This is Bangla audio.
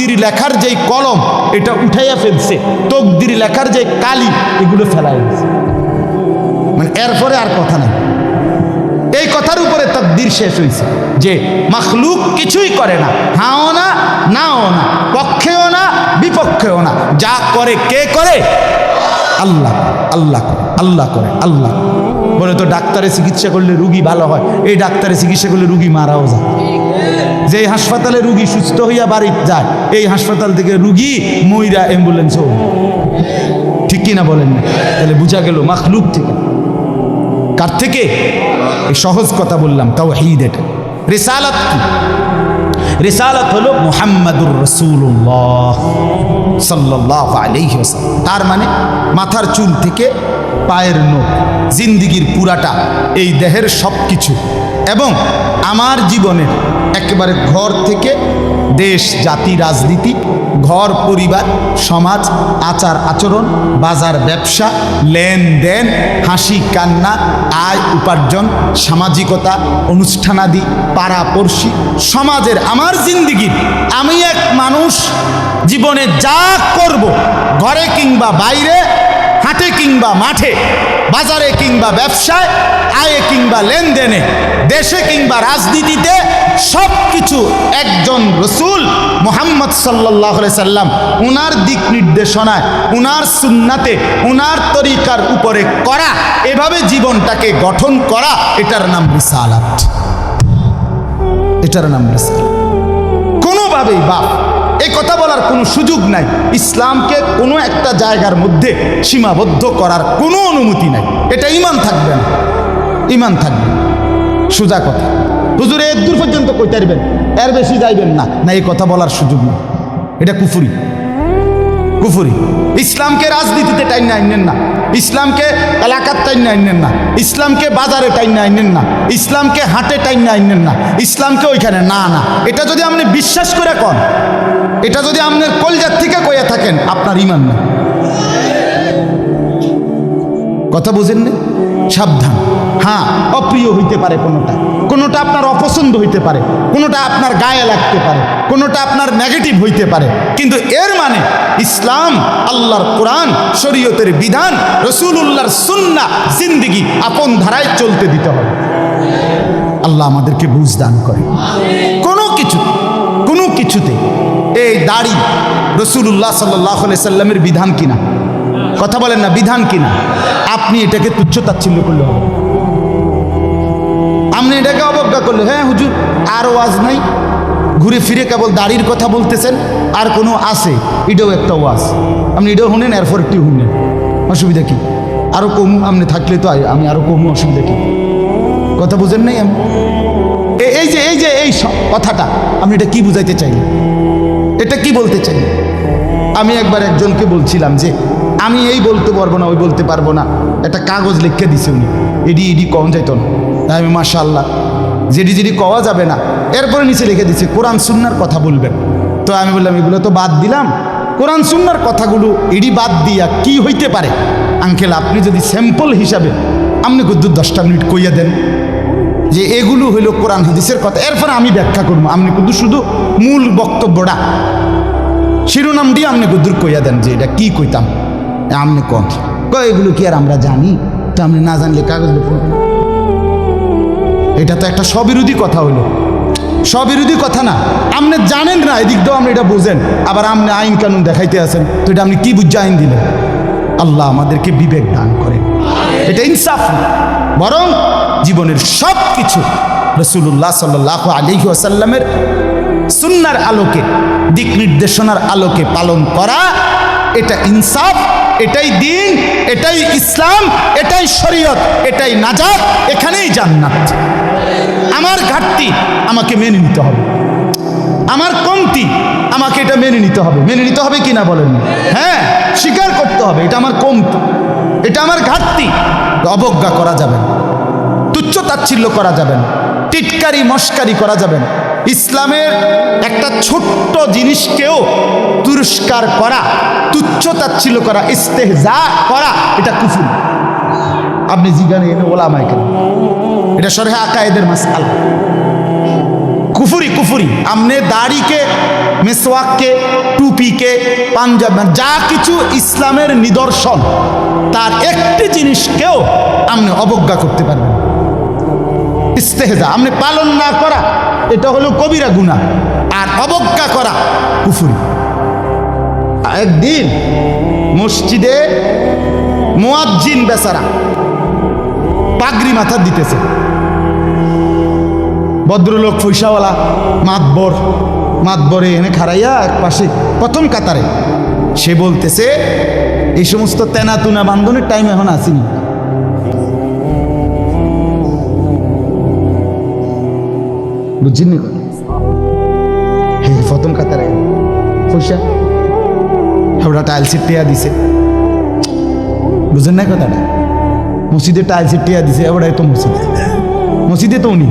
তকদির লেখার যেই কলম, এটা উঠাইয়া ফেলছে। তকদির লেখার যে কালি, এগুলো ফেলাই মানে এরপরে আর কথা নেই। এই কথার উপরে তকদির শেষ হয়েছে যে মখলুক কিছুই করে না, হাও না, নাও না, পক্ষেও না, বিপক্ষেও না, যা করে কে করে? আল্লাহ আল্লাহ আল্লাহ করে, আল্লাহ বলে তো ডাক্তারে চিকিৎসা করলে রুগী ভালো হয়, এই ডাক্তারে চিকিৎসা করলে রুগী মারাও যায়। যে হাসপাতালে রুগী সুস্থ হইয়া বাড়ি যায়, এই হাসপাতাল থেকে রুগী মইরা অ্যাম্বুলেন্সও ঠিক কিনা বলেন না? তাহলে বুঝা গেল মাখলুক থেকে। কার থেকে? এই সহজ কথা বললাম তাও হিদ এটা। রেসালাত কি? রেসালাত হলো মুহাম্মাদুর রসুল্লাহ সাল্লাহ ওয়াসাল্লাম। তার মানে মাথার চুল থেকে পায়ের নখ, জিন্দিগির পুরাটা, এই দেহের সব কিছু এবং আমার জীবনের একেবারে ঘর থেকে দেশ, জাতি, রাজনীতি, ঘর, পরিবার, সমাজ, আচার, আচরণ, বাজার, ব্যবসা, লেনদেন, হাসি, কান্না, আয়, উপার্জন, সামাজিকতা, অনুষ্ঠানাদি, পাড়াপড়শি, সমাজের আমার জিন্দিগির আমি এক মানুষ, জীবনে যা করব, ঘরে কিংবা বাইরে হাটে কিংবা মাঠে, বাজারে কিংবা ব্যবসায়, আয়ে কিংবা লেনদেনে, দেশে কিংবা রাজনীতিতে সব কিছু একজন রসুল মোহাম্মদ সাল্লাহ সাল্লাম উনার দিক নির্দেশনায়, উনার সুন্নাতে, উনার তরিকার উপরে করা, এভাবে জীবনটাকে গঠন করা, এটার নাম রিসালাত। এটার নাম রিসালাত। কোনোভাবেই বাপ এই কথা বলার কোনো সুযোগ নাই। ইসলামকে কোনো একটা জায়গার মধ্যে সীমাবদ্ধ করার কোনো অনুমতি নাই। এটা ইমান থাকবে না। ইমান থাকবে সোজা কথা। হুজুরে দূর পর্যন্ত কইতে পারবেন? এর বেশি যাইবেন না। না এই কথা বলার সুযোগ নেই। এটা কুফুরি। কুফুরি। ইসলামকে রাজনীতিতে টাইন না আইনেন না। ইসলামকে এলাকার টাইন আইনেন না। ইসলামকে বাজারে টাইন আইনেন না। ইসলামকে হাটে টাইন না আইনেন না। ইসলামকে ওইখানে না না। এটা যদি আপনি বিশ্বাস করে কন, এটা যদি আপনার কলজার থেকে কইয়া থাকেন, আপনার ইমান না কথা বুঝেন না সাবধান। হ্যাঁ অপ্রিয় হইতে পারে কোনোটা। কোনোটা আপনার অপছন্দ হইতে পারে, কোনোটা আপনার গায়ে লাগতে পারে, কোনোটা আপনার নেগেটিভ হইতে পারে। কিন্তু এর মানে ইসলাম, আল্লাহর কোরআন, শরীয়তের বিধান রসুল্লাহর সুন্না জিন্দিগি আপন ধারায় চলতে দিতে হবে। আল্লাহ আমাদেরকে বুঝ দান করে কোনো কিছু কোনো কিছুতে এই দাড়ি রসুল্লাহ সাল্লাহ সাল্লামের বিধান কিনা? কথা বলেন না, বিধান কিনা? আপনি এটাকে তুচ্ছ তাচ্ছিল্য করলে হবে। অবজ্ঞা করলে হ্যাঁ হুজুর, আর ওয়াজ নাই। ঘুরে ফিরে কেবল দাড়ির কথা বলতেছেন, আর কোনো আছে? এটাও একটা ওয়াজ আপনি এটাও শুনেন, এরপর একটি শুনেন। অসুবিধা কি? আরও কম, আপনি থাকলে তো আমি আরও কমু, অসুবিধা কি? কথা বুঝেন নাই আমি এই যে এই যে, এই কথাটা, আপনি এটা কি বুঝাইতে চাইলেন? এটা কি বলতে চাই আমি একবার একজনকে বলছিলাম যে, আমি এই বলতে পারব না, ওই বলতে পারব না। একটা কাগজ লিখে দিছে উনি। এডি এডি কম যাইত না? আমি মাশা আল্লাহ যেডি যেডি কওয়া যাবে না। এরপরে নিচে লিখে দিছে কোরআন সুন্নার কথা বলবেন। তো আমি বললাম, এগুলো তো বাদ দিলাম। কোরআন সুন্নার কথাগুলো এডি বাদ দিয়া কি হইতে পারে? আঙ্কেল, আপনি যদি স্যাম্পল হিসাবে আপনি কুদ্দু দশটা মিনিট কইয়া দেন যে এগুলো হইল কোরআন হাদিসের কথা। এরপরে আমি ব্যাখ্যা করব। আপনি কিন্তু শুধু মূল বক্তব্যটা, শিরোনাম দিয়ে আপনি কুদ্দুর কইয়া দেন যে এটা কি কইতাম। আপনি কন। এগুলো কি আর আমরা জানি? তো আপনি না জানলে কাগজ? এটা তো একটা স্ববিরোধী কথা হইল। স্ববিরোধী কথা না। আপনি জানেন না, এদিক দিয়েও আপনি এটা বুঝেন। আবার আপনি আইন কানুন দেখাইতে আছেন, তো এটা আপনি কি বুঝছে আইন দিলেন? আল্লাহ আমাদেরকে বিবেক দান করেন। এটা ইনসাফ বরং জীবনের সব কিছু রসুল্লাহ সাল্লাহ আলহি আসাল্লামের সুন্নার আলোকে, দিক নির্দেশনার আলোকে পালন করা, এটা ইনসাফ, এটাই দিন, এটাই ইসলাম, এটাই শরীয়ত, এটাই নাজাত, এখানেই জান্নাত। আমার ঘাটতি আমাকে মেনে নিতে হবে। আমার কমতি আমাকে এটা মেনে নিতে হবে। মেনে নিতে হবে কি না বলেন? হ্যাঁ স্বীকার করতে হবে, এটা আমার কমতি। এটা আমার ঘাটতি। অবজ্ঞা করা যাবে না। তুচ্ছ তাচ্ছিল্য করা যাবে না। টিটকারি মস্কারি করা যাবে না। ইসলামের একটা ছোট্ট জিনিসকেও তুরস্কার করা, তুচ্ছ তাচ্ছিল্য করা ইস্তেহজা করা, এটা কুফুর। আপনি জিজ্ঞানে এনে ওলামায় কেন এটা সরে আকায়েদের মাসাল কুফুরি কুফুরি। আমনে দাড়িকে, মেসওয়াককে, টুপিকে, পাঞ্জাব যা কিছু ইসলামের নিদর্শন, তার একটি জিনিসকেও আপনি অবজ্ঞা করতে পারবেন। ইস্তেহেজা আপনি পালন না করা, এটা হলো কবিরা গুণা আর অবজ্ঞা করা, কুফুরি। একদিন মসজিদে মুয়াজ্জিন বেচারা পাগড়ি মাথা দিতেছে। ভদ্রলোক পয়সাওয়ালা মাতবর, মাতবরে এনে খারাইয়া এক পাশে প্রথম কাতারে। সে বলতেছে, এই সমস্ত তেনাতুনা বান্ধনের টাইম এখন আসেনি। বুঝছেন নি হে, প্রথম কাতারে। পয়সা ওটা টাইলসের টিয়া দিছে। বুঝেন না কথাটা? মসজিদে টাইলসের টিয়া দিছে এবার তো মসজিদে। মসজিদে তো উনি।